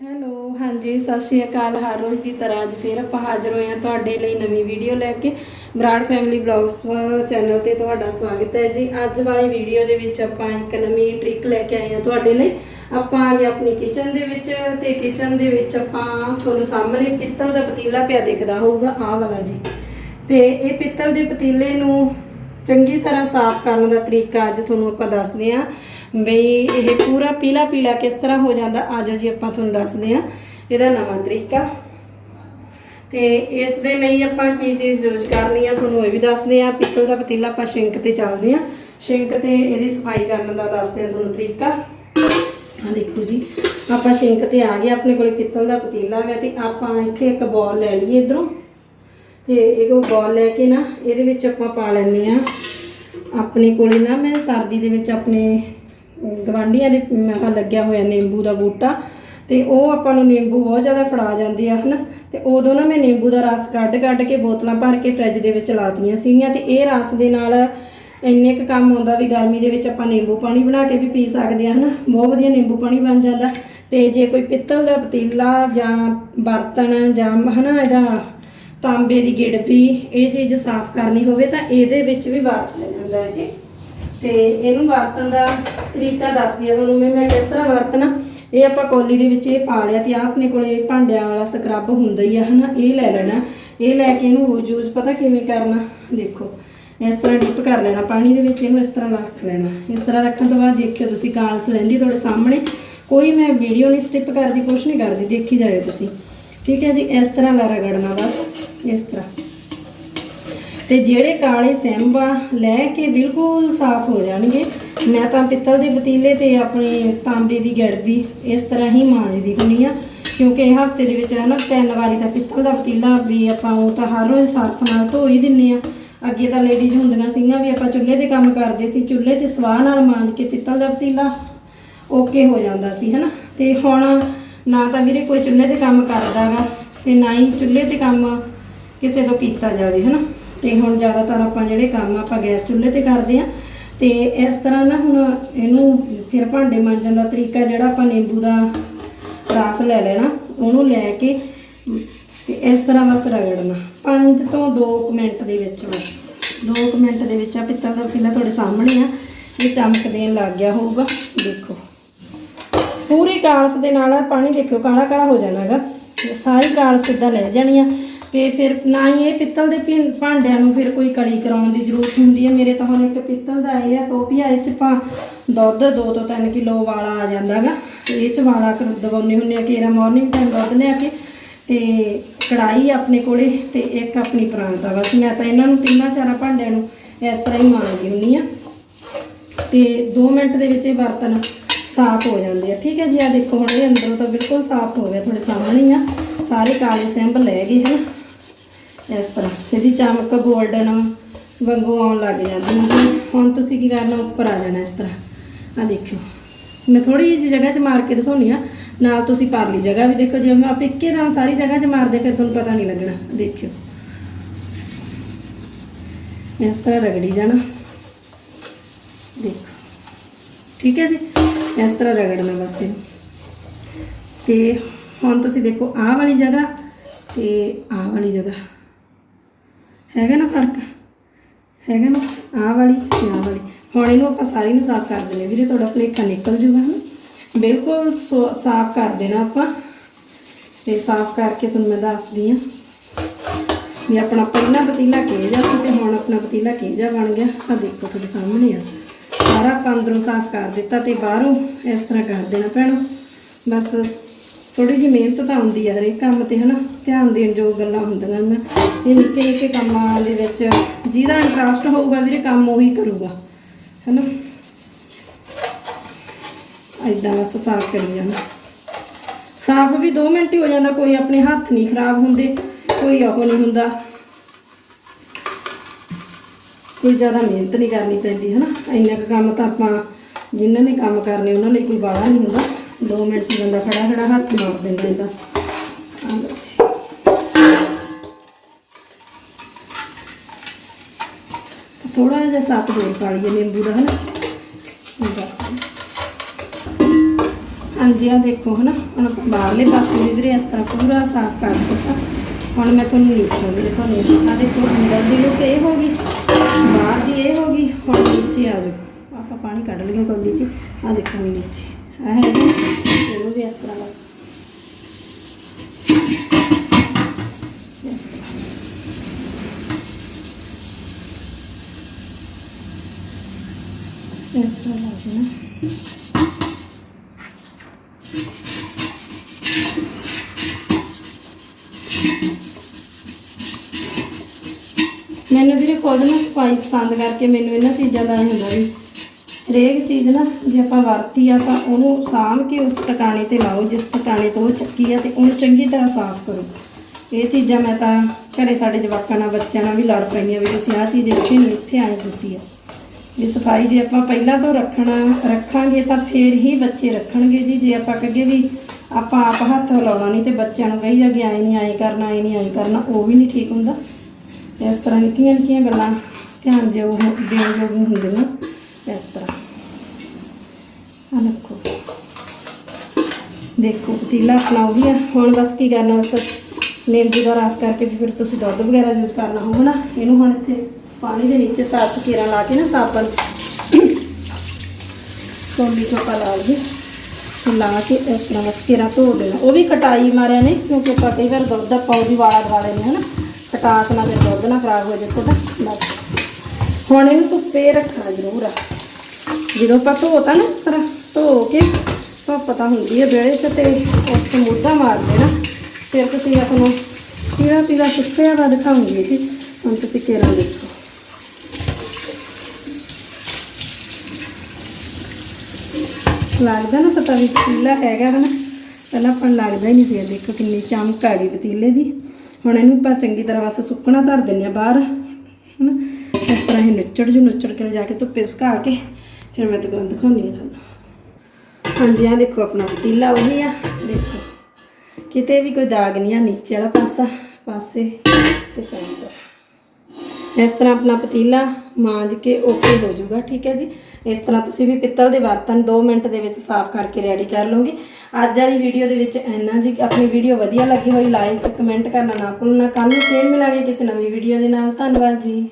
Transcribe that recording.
Hello, ਹਾਂਜੀ, ਸਤਿ ਸ਼੍ਰੀ ਅਕਾਲ। ਹਰ ਰੋਜ਼ ਦੀ ਤਰ੍ਹਾਂ ਅੱਜ ਫੇਰ ਆਪਾਂ ਹਾਜ਼ਰ ਹੋਏ ਹਾਂ ਤੁਹਾਡੇ ਲਈ ਨਵੀਂ ਵੀਡੀਓ ਲੈ ਕੇ ਬਰਾੜ ਫੈਮਿਲੀ ਬਲੌਗਸ ਚੈਨਲ ਤੇ ਤੁਹਾਡਾ ਸਵਾਗਤ ਹੈ ਜੀ। ਅੱਜ ਵਾਲੀ ਵੀਡੀਓ ਦੇ ਵਿੱਚ ਆਪਾਂ ਇੱਕ ਨਵੀਂ ਟ੍ਰਿਕ ਲੈ ਕੇ ਆਏ ਹਾਂ ਤੁਹਾਡੇ ਲਈ। ਆਪਾਂ ਆ ਗਏ ਆਪਣੀ ਕਿਚਨ ਦੇ ਵਿੱਚ ਤੇ ਕਿਚਨ ਦੇ ਵਿੱਚ ਆਪਾਂ ਤੁਹਾਨੂੰ ਸਾਹਮਣੇ ਪਿੱਤਲ ਦਾ ਪਤੀਲਾ ਪਿਆ ਦਿਖਦਾ ਹੋਊਗਾ, ਆਹ ਵਾਲਾ ਜੀ। ਤੇ ਇਹ ਪਿੱਤਲ ਦੇ ਪਤੀਲੇ ਨੂੰ ਚੰਗੀ ਤਰ੍ਹਾਂ ਸਾਫ਼ ਕਰਨ ਦਾ ਤਰੀਕਾ ਅੱਜ ਤੁਹਾਨੂੰ ਆਪਾਂ ਦੱਸਦੇ ਹਾਂ। ਬਈ ਇਹ ਪੂਰਾ ਪੀਲਾ ਪੀਲਾ ਕਿਸ ਤਰ੍ਹਾਂ ਹੋ ਜਾਂਦਾ ਆਜੋ ਜੀ, ਆਪਾਂ ਤੁਹਾਨੂੰ ਦੱਸਦੇ ਹਾਂ ਇਹਦਾ ਨਵਾਂ ਤਰੀਕਾ। ਤੇ ਇਸ ਦੇ ਲਈ ਆਪਾਂ ਕੀ ਚੀਜ਼ ਯੂਜ਼ ਕਰਨੀ ਆ, ਤੁਹਾਨੂੰ ਇਹ ਵੀ ਦੱਸਦੇ ਆ ਪਿੱਤਲ ਦਾ ਪਤੀਲਾ ਆਪਾਂ ਸ਼ਿੰਕ ਤੇ ਚੱਲਦੇ ਆ ਸ਼ਿੰਕ ਤੇ ਇਹਦੀ ਸਫ਼ਾਈ ਕਰਨ ਦਾ ਦੱਸਦੇ ਆ ਤੁਹਾਨੂੰ ਤਰੀਕਾ। ਆ ਦੇਖੋ ਜੀ, ਆਪਾਂ ਸ਼ਿੰਕ ਤੇ ਆ ਗਏ, ਆਪਣੇ ਕੋਲੇ ਪਿੱਤਲ ਦਾ ਪਤੀਲਾ ਹੈਗਾ ਤੇ ਆਪਾਂ ਇੱਥੇ ਇੱਕ ਬੋਲ ਲੈ ਲਈਏ ਇਧਰੋਂ। ਤੇ ਇਹ ਬੋਲ ਲੈ ਕੇ ਨਾ, ਇਹਦੇ ਵਿੱਚ ਆਪਾਂ ਪਾ ਲੈਂਦੇ ਆ ਆਪਣੇ ਕੋਲੇ ਨਾ, ਮੈਂ ਸਰਦੀ ਦੇ ਵਿੱਚ ਆਪਣੇ ਗਵਾਂਢੀਆਂ ਦੇ ਆਹ ਲੱਗਿਆ ਹੋਇਆ ਨਿੰਬੂ ਦਾ ਬੂਟਾ ਤੇ ਉਹ ਆਪਾਂ ਨੂੰ ਨਿੰਬੂ ਬਹੁਤ ਜ਼ਿਆਦਾ ਫੜਾ ਜਾਂਦੇ ਆ, ਹਨਾ? ਤੇ ਉਦੋਂ ਨਾ ਮੈਂ ਨਿੰਬੂ ਦਾ ਰਸ ਕੱਢ ਕੱਢ ਕੇ ਬੋਤਲਾਂ ਭਰ ਕੇ ਫ੍ਰਿਜ ਦੇ ਵਿੱਚ ਲਾਤੀਆਂ ਸੀਗੀਆਂ ਤੇ ਇਹ ਰਸ ਦੇ ਨਾਲ ਇੰਨੇ ਕੁ ਕੰਮ ਆਉਂਦਾ ਵੀ ਗਰਮੀ ਦੇ ਵਿੱਚ ਆਪਾਂ ਨਿੰਬੂ ਪਾਣੀ ਬਣਾ ਕੇ ਵੀ ਪੀ ਸਕਦੇ ਆ, ਹਨਾ? ਬਹੁਤ ਵਧੀਆ ਨਿੰਬੂ ਪਾਣੀ ਬਣ ਜਾਂਦਾ। ਤੇ ਜੇ ਕੋਈ ਪਿੱਤਲ ਦਾ ਪਤੀਲਾ ਜਾਂ ਬਰਤਨ ਜਾਂ ਹਨਾ ਇਹਦਾ ਤਾਂਬੇ ਦੀ ਗਿੜਪੀ ਇਹ ਚੀਜ਼ ਸਾਫ਼ ਕਰਨੀ ਹੋਵੇ ਤਾਂ ਇਹਦੇ ਵਿੱਚ ਵੀ ਵਰਤਿਆ ਜਾਂਦਾ ਇਹ। ਤੇ ਇਹਨੂੰ ਵਰਤਣ ਦਾ ਤਰੀਕਾ ਦੱਸਦੀ ਆ ਤੁਹਾਨੂੰ ਮੈਂ ਮੈਂ ਕਿਸ ਤਰ੍ਹਾਂ ਵਰਤਣਾ। ਇਹ ਆਪਾਂ ਕੋਲੀ ਦੇ ਵਿੱਚ ਇਹ ਪਾ ਲਿਆ ਤੇ ਆਹ ਆਪਣੇ ਕੋਲੇ ਭਾਂਡਿਆਂ ਵਾਲਾ ਸਕਰਬ ਹੁੰਦਾ ਹੀ ਆ, ਹਨਾ? ਇਹ ਲੈ ਲੈਣਾ। ਇਹ ਲੈ ਕੇ ਇਹਨੂੰ ਯੂਜ਼ ਪਤਾ ਕਿਵੇਂ ਕਰਨਾ? ਦੇਖੋ, ਇਸ ਤਰ੍ਹਾਂ ਡਿਪ ਕਰ ਲੈਣਾ। ਪਾਣੀ ਦੇ ਵਿੱਚ ਇਹਨੂੰ ਇਸ ਤਰ੍ਹਾਂ ਰੱਖ ਲੈਣਾ। ਇਸ ਤਰ੍ਹਾਂ ਰੱਖਣ ਤੋਂ ਬਾਅਦ ਦੇਖਿਓ ਤੁਸੀਂ ਕਾਲਸ ਰਹਿੰਦੀ ਤੁਹਾਡੇ ਸਾਹਮਣੇ। ਕੋਈ ਮੈਂ ਵੀਡੀਓ ਨਹੀਂ ਸਟਿਪ ਕਰਦੀ, ਕੁਛ ਨਹੀਂ ਕਰਦੀ, ਦੇਖੀ ਜਾਇਓ ਤੁਸੀਂ। ਠੀਕ ਹੈ ਜੀ, ਇਸ ਤਰ੍ਹਾਂ ਲਾ ਰਗੜਨਾ ਬਸ, ਇਸ ਤਰ੍ਹਾਂ। ਤੇ ਜਿਹੜੇ ਕਾਲੇ ਸੈਂਬ ਆ ਲੈ ਕੇ ਬਿਲਕੁਲ ਸਾਫ਼ ਹੋ ਜਾਣਗੇ, ਮੈਂ ਤਾਂ ਪਿੱਤਲ ਦੇ ਪਤੀਲੇ ਤੇ ਆਪਣੇ ਤਾਂਬੇ ਦੀ ਗੜਬੀ ਇਸ ਤਰ੍ਹਾਂ ਹੀ ਮਾਂਜਦੀ ਹੁੰਦੀ ਆ ਕਿਉਂਕਿ ਇਹ ਹਫ਼ਤੇ ਦੇ ਵਿੱਚ ਹੈ ਨਾ ਤਿੰਨ ਵਾਰੀ ਤਾਂ ਪਿੱਤਲ ਦਾ ਪਤੀਲਾ ਵੀ ਆਪਾਂ ਉਹ ਤਾਂ ਹਰ ਰੋਜ਼ ਸਰਫ ਨਾਲ ਧੋ ਹੀ। ਦਿੰਨੇ ਆ ਅੱਗੇ ਤਾਂ ਲੇਡੀਜ਼ ਹੁੰਦੀਆਂ ਸੀਗੀਆਂ ਵੀ ਆਪਾਂ ਚੁੱਲ੍ਹੇ ਤੇ ਕੰਮ ਕਰਦੇ ਸੀ, ਚੁੱਲ੍ਹੇ ਤੇ ਸਵਾਹ ਨਾਲ ਮਾਂਜ ਕੇ ਪਿੱਤਲ ਦਾ ਪਤੀਲਾ ਓਕੇ ਹੋ ਜਾਂਦਾ ਸੀ, ਹਨਾ। ਤੇ ਹੁਣ ਨਾ ਤਾਂ ਵੀਰੇ ਕੋਈ ਚੁੱਲ੍ਹੇ ਤੇ ਕੰਮ ਕਰਦਾਗਾ ਤੇ ਨਾ ਹੀ ਚੁੱਲ੍ਹੇ ਤੇ ਕੰਮ ਕਿਸੇ ਤੋਂ ਕੀਤਾ ਜਾਵੇ, ਹਨਾ। ਤੇ ਹੁਣ ਜ਼ਿਆਦਾਤਰ ਆਪਾਂ ਜਿਹੜੇ ਕੰਮ ਆਪਾਂ ਗੈਸ ਚੁੱਲ੍ਹੇ ਤੇ ਕਰਦੇ ਆ ਤੇ ਇਸ ਤਰ੍ਹਾਂ ਨਾ ਹੁਣ ਇਹਨੂੰ ਫਿਰ ਭਾਂਡੇ ਮਾਂਜਣ ਦਾ ਤਰੀਕਾ ਜਿਹੜਾ ਆਪਾਂ ਨਿੰਬੂ ਦਾ ਰਸ ਲੈ ਲੈਣਾ, ਉਹਨੂੰ ਲੈ ਕੇ, ਤੇ ਇਸ ਤਰ੍ਹਾਂ ਬਸ ਰਗੜਨਾ। 5 ਤੋਂ 2 ਮਿੰਟ ਦੇ ਵਿੱਚ ਬਸ। 2 ਮਿੰਟ ਦੇ ਵਿੱਚ ਆ, ਪਿੱਤਲ ਦਾ ਪਤੀਲਾ ਤੁਹਾਡੇ ਸਾਹਮਣੇ ਆ, ਇਹ ਚਮਕ ਦੇਣ ਲੱਗ ਗਿਆ ਹੋਊਗਾ। ਦੇਖੋ। ਪੂਰੀ ਕਾਲਸ ਦੇ ਨਾਲ ਪਾਣੀ ਦੇਖਿਓ ਕਾਲਾ ਕਾਲਾ ਹੋ ਜਾਣਾਗਾ। ਸਾਰੀ ਕਾਲਸ ਸਿੱਧਾ ਲੈ ਜਾਣੀ ਆ। ਤੇ ਫਿਰ ਨਾ ਹੀ ਇਹ ਪਿੱਤਲ ਦੇ ਭਿੰ- ਭਾਂਡਿਆਂ ਨੂੰ ਫਿਰ ਕੋਈ ਕਲੀ ਕਰਾਉਣ ਦੀ ਜ਼ਰੂਰਤ ਹੁੰਦੀ ਹੈ। ਮੇਰੇ ਤਾਂ ਹੁਣ ਇੱਕ ਪਿੱਤਲ ਦਾ ਇਹ ਆ ਟੋਪੀਆ ਇਹ ਚ ਪਾ, ਦੁੱਧ 2 ਤੋਂ 3 ਕਿਲੋ ਵਾਲਾ ਆ ਜਾਂਦਾਗਾ ਤੇ ਇਹ ਚ ਵਾਲਾ ਕਰ ਦਵਾਉਨੇ ਹੁੰਨੇ ਆ ਕੇਰਾ ਮਾਰਨਿੰਗ ਟਾਈਮ ਦੁੱਧ ਲਿਆ ਕੇ ਤੇ ਕੜਾਈ ਆਪਣੇ ਕੋਲੇ ਤੇ ਇੱਕ ਆਪਣੀ ਪ੍ਰਾਂਤ ਆ ਬਸ। ਮੈਂ ਤਾਂ ਇਹਨਾਂ ਨੂੰ ਤਿੰਨਾਂ ਚਾਰਾਂ ਭਾਂਡਿਆਂ ਨੂੰ ਇਸ ਤਰ੍ਹਾਂ ਹੀ ਮਾਣਦੀ ਹੁੰਨੀ ਆ। ਤੇ 2 ਮਿੰਟ ਦੇ ਵਿੱਚ ਇਹ ਬਰਤਨ ਸਾਫ਼ ਹੋ ਜਾਂਦੇ ਆ। ਠੀਕ ਹੈ ਜੀ ਆ ਦੇਖੋ ਹੁਣ ਇਹ ਅੰਦਰੋਂ ਤਾਂ ਬਿਲਕੁਲ ਸਾਫ਼ ਹੋ ਗਿਆ, ਤੁਹਾਡੇ ਸਾਹਮਣੇ ਹੀ ਆ। ਸਾਰੇ ਕਾਲੇ ਸਿੰਬ ਲੈ ਗਏ ਹਨ। ਇਸ ਤਰ੍ਹਾਂ। ਇਹਦੀ ਚਮਕ 골ਡਨ ਵਾਂਗੂ ਆਉਣ ਲੱਗ ਜਾਂਦੀ ਹੈ। ਹੁਣ ਤੁਸੀਂ ਕੀ ਕਰਨਾ? ਉੱਪਰ ਆ ਜਾਣਾ ਇਸ ਤਰ੍ਹਾਂ। ਆ ਦੇਖਿਓ। ਮੈਂ ਥੋੜੀ ਜਿਹੀ ਜਗ੍ਹਾ 'ਚ ਮਾਰ ਕੇ ਦਿਖਾਉਣੀ ਆ। ਨਾਲ ਤੁਸੀਂ ਪਰਲੀ ਜਗ੍ਹਾ ਵੀ ਦੇਖੋ ਜੇ ਮੈਂ ਆਪ ਇੱਕੇ ਨਾਲ ਸਾਰੀ ਜਗ੍ਹਾ 'ਚ ਮਾਰਦੇ, ਫਿਰ ਤੁਹਾਨੂੰ ਪਤਾ ਨਹੀਂ ਲੱਗਣਾ। ਦੇਖਿਓ। ਇਸ ਤਰ੍ਹਾਂ ਰਗੜੀ ਜਾਣਾ। ਦੇਖੋ। ਠੀਕ ਹੈ ਜੀ? ਇਸ ਤਰ੍ਹਾਂ ਰਗੜਨਾ ਬਸ ਇਹਨੂੰ। ਤੇ ਹੁਣ ਤੁਸੀਂ ਦੇਖੋ ਆਹ ਵਾਲੀ ਜਗ੍ਹਾ ਤੇ ਆਹ ਵਾਲੀ ਜਗ੍ਹਾ। ਹੈਗਾ ਨਾ ਫ਼ਰਕ? ਹੈਗਾ ਨਾ? ਆਹ ਵਾਲੀ ਤੇ ਆਹ ਵਾਲੀ। ਹੁਣ ਇਹਨੂੰ ਆਪਾਂ ਸਾਰੀ ਨੂੰ ਸਾਫ਼ ਕਰ ਦਿੰਦੇ ਹਾਂ। ਵੀਰੇ, ਤੁਹਾਡਾ ਭਲੇਖਾ ਨਿਕਲ ਜੂਗਾ ਹਨਾ ਬਿਲਕੁਲ ਸੋ- ਸਾਫ਼ ਕਰ ਦੇਣਾ ਆਪਾਂ। ਤੇ ਸਾਫ਼ ਕਰਕੇ ਤੁਹਾਨੂੰ ਮੈਂ ਦੱਸਦੀ ਹਾਂ। ਵੀ ਆਪਣਾ ਪਹਿਲਾ ਪਤੀਲਾ ਕਿਹੋ ਸੀ ਤੇ ਹੁਣ ਆਪਣਾ ਪਤੀਲਾ ਕਿਹੋ ਜਿਹਾ ਬਣ ਗਿਆ। ਆ ਦੇਖੋ ਤੁਹਾਡੇ ਸਾਹਮਣੇ ਆ। ਸਾਰਾ ਆਪਾਂ ਅੰਦਰੋਂ ਸਾਫ਼ ਕਰ ਦਿੱਤਾ ਤੇ ਬਾਹਰੋਂ ਇਸ ਤਰ੍ਹਾਂ ਕਰ ਦੇਣਾ ਭੈਣੋ। ਬਸ ਥੋੜੀ ਜਿਹੀ ਮਿਹਨਤ ਤਾਂ ਆਉਂਦੀ ਆ ਹਰੇਕ ਕੰਮ ਤੇ, ਹਨਾ? ਧਿਆਨ ਦੇਣ ਜੋ ਗੱਲਾਂ ਹੁੰਦੀਆਂ ਨੇ। ਇਹ ਨਿੱਕੇ ਨਿੱਕੇ ਕੰਮਾਂ ਦੇ ਵਿੱਚ ਜਿਹਦਾ ਇੰਟਰਸਟ ਹੋਊਗਾ, ਵੀਰੇ, ਕੰਮ ਉਹੀ ਕਰੂਗਾ, ਹਨਾ? ਐਦਾਂ ਬਸ ਸਾਫ਼ ਕਰੀ ਜਾਣਾ। ਸਾਫ਼ ਵੀ 2 ਮਿੰਟ ਹੀ ਹੋ ਜਾਂਦਾ, ਕੋਈ ਆਪਣੇ ਹੱਥ ਨਹੀਂ ਖਰਾਬ ਹੁੰਦੇ, ਕੋਈ ਉਹ ਨਹੀਂ ਹੁੰਦਾ। ਕੋਈ ਜ਼ਿਆਦਾ ਮਿਹਨਤ ਨਹੀਂ ਕਰਨੀ ਪੈਂਦੀ, ਹਨਾ? ਇੰਨਾ ਕੁ ਕੰਮ ਤਾਂ ਆਪਾਂ ਜਿਨ੍ਹਾਂ ਨੇ ਕੰਮ ਕਰਨੇ, ਉਹਨਾਂ ਲਈ ਕੋਈ ਬਾਹਲਾ ਨਹੀਂ ਹੁੰਦਾ। 2 ਮਿੰਟ 'ਚ ਬੰਦਾ ਖੜਾ ਖੜਾ ਹੱਥ ਮਾਰ ਦਿੰਦਾ ਇਹਦਾ। ਥੋੜਾ ਜਿਹਾ ਸਾਤ ਹੋਰ ਪਾ ਲਈਏ ਨਿੰਬੂ ਦਾ, ਹਨਾ? ਇਹ ਦੱਸ ਹਾਂਜੀ ਆ ਦੇਖੋ, ਹਨਾ? ਹੁਣ ਆਪਾਂ ਬਾਹਰਲੇ ਪਾਸੇ ਵੀ ਵੀਰੇ ਇਸ ਤਰ੍ਹਾਂ ਪੂਰਾ ਸਾਫ਼ ਕਰ ਦਿੱਤਾ। ਹੁਣ ਮੈਂ ਤੁਹਾਨੂੰ ਨੀਚੋਂ ਵੀ ਦਿਖਾਉਂਦੀ ਹਾਂ। ਦੇਖੋ, ਅੰਦਰ ਦੀ ਲੁੱਕ ਇਹ ਹੋ ਗਈ, ਬਾਹਰ ਦੀ ਇਹ ਹੋ ਗਈ, ਹੁਣ ਨੀਚੇ ਆ ਜਾਓ। ਆਪਾਂ ਪਾਣੀ ਕੱਢ ਲਈਏ ਕੋਲੀ 'ਚ ਆ ਦੇਖੋ, ਹੁਣ ਨੀਚੇ। ਆ ਹੈ ਇਹਨੂੰ ਵੀ ਇਸ ਤਰ੍ਹਾਂ ਬਸ। ਇਸ ਤਰ੍ਹਾਂ ਲੱਗ ਮੈਨੂੰ ਵੀਰੇ ਖੁਦ ਨੂੰ ਸਫ਼ਾਈ ਪਸੰਦ ਕਰਕੇ ਮੈਨੂੰ ਇਹਨਾਂ ਚੀਜ਼ਾਂ ਦਾ ਇਹ ਹੁੰਦਾ ਵੀ ਹਰੇਕ ਚੀਜ਼ ਨਾ ਜੇ ਆਪਾਂ ਵਰਤੀ ਆ ਤਾਂ ਉਹਨੂੰ ਸਾਂਭ ਕੇ ਉਸ ਟਿਕਾਣੇ ਤੇ ਲਾਓ, ਜਿਸ ਟਿਕਾਣੇ ਤੋਂ ਉਹ ਚੱਕੀ ਆ ਤੇ ਉਹਨੂੰ ਚੰਗੀ ਤਰ੍ਹਾਂ ਸਾਫ਼ ਕਰੋ। ਇਹ ਚੀਜ਼ਾਂ ਮੈਂ ਤਾਂ ਘਰੇ ਸਾਡੇ ਜਵਾਕਾਂ ਨਾਲ, ਬੱਚਿਆਂ ਨਾਲ ਵੀ ਲੜ ਪਈਆਂ ਵੀ ਤੁਸੀਂ ਆਹ ਚੀਜ਼ ਇੱਥੇ ਨਹੀਂ ਇੱਥੇ ਆਏ ਕੀਤੀ ਆ। ਵੀ ਸਫ਼ਾਈ ਜੇ ਆਪਾਂ ਪਹਿਲਾਂ ਤੋਂ ਰੱਖਣਾ, ਰੱਖਾਂਗੇ ਤਾਂ ਫੇਰ ਹੀ ਬੱਚੇ ਰੱਖਣਗੇ ਜੀ। ਜੇ ਆਪਾਂ ਕਹੀਏ ਵੀ ਆਪਾਂ ਆਪ ਹੱਥ ਲਾਉਣਾ ਨਹੀਂ ਤੇ ਬੱਚਿਆਂ ਨੂੰ ਕਹੀ ਜਾਗੇ ਆਏ ਨਹੀਂ ਆਏ ਕਰਨਾ, ਆਏ ਨਹੀਂ ਆਏ ਕਰਨਾ, ਉਹ ਵੀ ਨਹੀਂ ਠੀਕ ਹੁੰਦਾ। ਇਸ ਤਰ੍ਹਾਂ ਨਿੱਕੀਆਂ ਨਿੱਕੀਆਂ ਗੱਲਾਂ ਧਿਆਨ ਜੇ ਉਹ ਦੇਣ ਯੋਗ ਹੁੰਦੀਆਂ। ਇਸ ਤਰ੍ਹਾਂ। ਆ ਦੇਖੋ। ਦੇਖੋ, ਪਤੀਲਾ ਆਪਣਾ ਉਹ ਵੀ ਆ। ਹੁਣ ਬਸ ਕੀ ਕਰਨਾ ਉਸ ਨਿੰਬੂ ਦਾ ਰਸ ਕਰਕੇ ਫਿਰ ਤੁਸੀਂ ਦੁੱਧ ਵਗੈਰਾ ਯੂਜ਼ ਕਰਨਾ ਹੋਊਗਾ ਨਾ ਇਹਨੂੰ ਹੁਣ ਇੱਥੇ ਪਾਣੀ ਦੇ ਵਿੱਚ ਸਾਫ਼ ਸੁਥਰਾ ਲਾ ਕੇ ਨਾ ਸਾਬਣ ਕੋਲੀ ਤੋਂ ਪਾ ਲਾ ਲਈਏ। ਲਾ ਕੇ ਇਸ ਤਰ੍ਹਾਂ ਬਸ ਕੇਰਾ ਧੋ ਦੇਣਾ। ਉਹ ਵੀ ਕਟਾਈ ਮਾਰਿਆ ਨੇ, ਕਿਉਂਕਿ ਆਪਾਂ ਕਈ ਵਾਰ ਦੁੱਧ ਦਾ ਆਪਾਂ ਉਹਦੀ ਵਾਲਾ ਦਵਾ ਲੈਂਦੇ ਹਾਂ ਨਾ ਕੇ ਨਾ ਫਿਰ ਦੁੱਧ ਨਾ ਖਰਾਬ ਹੋ ਜਾਏ ਤੁਹਾਡਾ ਬਸ। ਹੁਣ ਇਹਨੂੰ ਧੁੱਪੇ ਰੱਖਣਾ ਜ਼ਰੂਰ ਆ। ਜਦੋਂ ਆਪਾਂ ਧੋਤਾ ਨਾ ਇਸ ਤਰ੍ਹਾਂ ਧੋ ਕੇ ਧੁੱਪ ਤਾਂ ਹੁੰਦੀ ਹੈ ਵਿਹੜੇ 'ਚ ਤੇ ਉੱਥੇ ਮੋਢਾ ਮਾਰ ਦੇਣਾ। ਫਿਰ ਤੁਸੀਂ ਮੈਂ ਤੁਹਾਨੂੰ ਪੀਲਾ ਪੀਲਾ ਸੁੱਕਿਆ ਵਾ ਦਿਖਾਉਂਗੀ ਜੀ। ਹੁਣ ਤੁਸੀਂ ਕੇਰਾ ਦੇਖੋ। ਲੱਗਦਾ ਨਾ ਪਤਾ ਵੀ ਪਤੀਲਾ ਹੈਗਾ ਹਨਾ। ਪਹਿਲਾਂ ਆਪਾਂ ਨੂੰ ਲੱਗਦਾ ਹੀ ਨਹੀਂ ਸੀ ਦੇਖੋ ਕਿੰਨੀ ਚਮਕ ਆ ਗਈ ਪਤੀਲੇ ਦੀ। ਹੁਣ ਇਹਨੂੰ ਆਪਾਂ ਚੰਗੀ ਤਰ੍ਹਾਂ ਬਸ ਸੁੱਕਣਾ ਧਰ ਦਿੰਨੇ ਆ ਬਾਹਰ। ਹਨਾ। ਇਸ ਤਰ੍ਹਾਂ ਇਹ ਨੁੱਚੜ ਜੂ, ਨੁੱਚੜ ਕੇ ਜਾ ਕੇ ਧੁੱਪੇ ਸੁਕਾ ਕੇ। ਫਿਰ ਮੈਂ ਦੁਕਾਨ ਦਿਖਾਉਂਦੀ ਹਾਂ ਤੁਹਾਨੂੰ। ਹਾਂਜੀ ਆ ਦੇਖੋ, ਆਪਣਾ ਪਤੀਲਾ ਉਹੀ ਆ, ਦੇਖੋ। ਕਿਤੇ ਵੀ ਕੋਈ ਦਾਗ ਨਹੀਂ ਆ, ਨੀਚੇ ਵਾਲਾ ਪਾਸਾ, ਪਾਸੇ ਤੇ ਸੈਂਟਰ ਇਸ ਤਰ੍ਹਾਂ ਆਪਣਾ ਪਤੀਲਾ ਮਾਂਜ ਕੇ ਓਕੇ ਹੋ ਜਾਊਗਾ, ਠੀਕ ਹੈ ਜੀ? ਇਸ ਤਰ੍ਹਾਂ ਤੁਸੀਂ ਵੀ ਪਿੱਤਲ ਦੇ ਬਰਤਨ 2 ਮਿੰਟ ਦੇ ਵਿੱਚ ਸਾਫ਼ ਕਰਕੇ ਰੈਡੀ ਕਰ ਲਓਗੇ। ਅੱਜ ਵਾਲੀ ਵੀਡੀਓ ਦੇ ਵਿੱਚ ਇੰਨਾ ਜੀ, ਆਪਣੀ ਵੀਡੀਓ ਵਧੀਆ ਲੱਗੀ ਹੋਈ ਲਾਈਕ ਕਮੈਂਟ ਕਰਨਾ ਨਾ ਭੁੱਲਣਾ। ਕੱਲ ਨੂੰ ਫੇਰ ਮਿਲਾਂਗੇ ਕਿਸੇ ਨਵੀਂ ਵੀਡੀਓ ਦੇ ਨਾਲ। ਧੰਨਵਾਦ ਜੀ।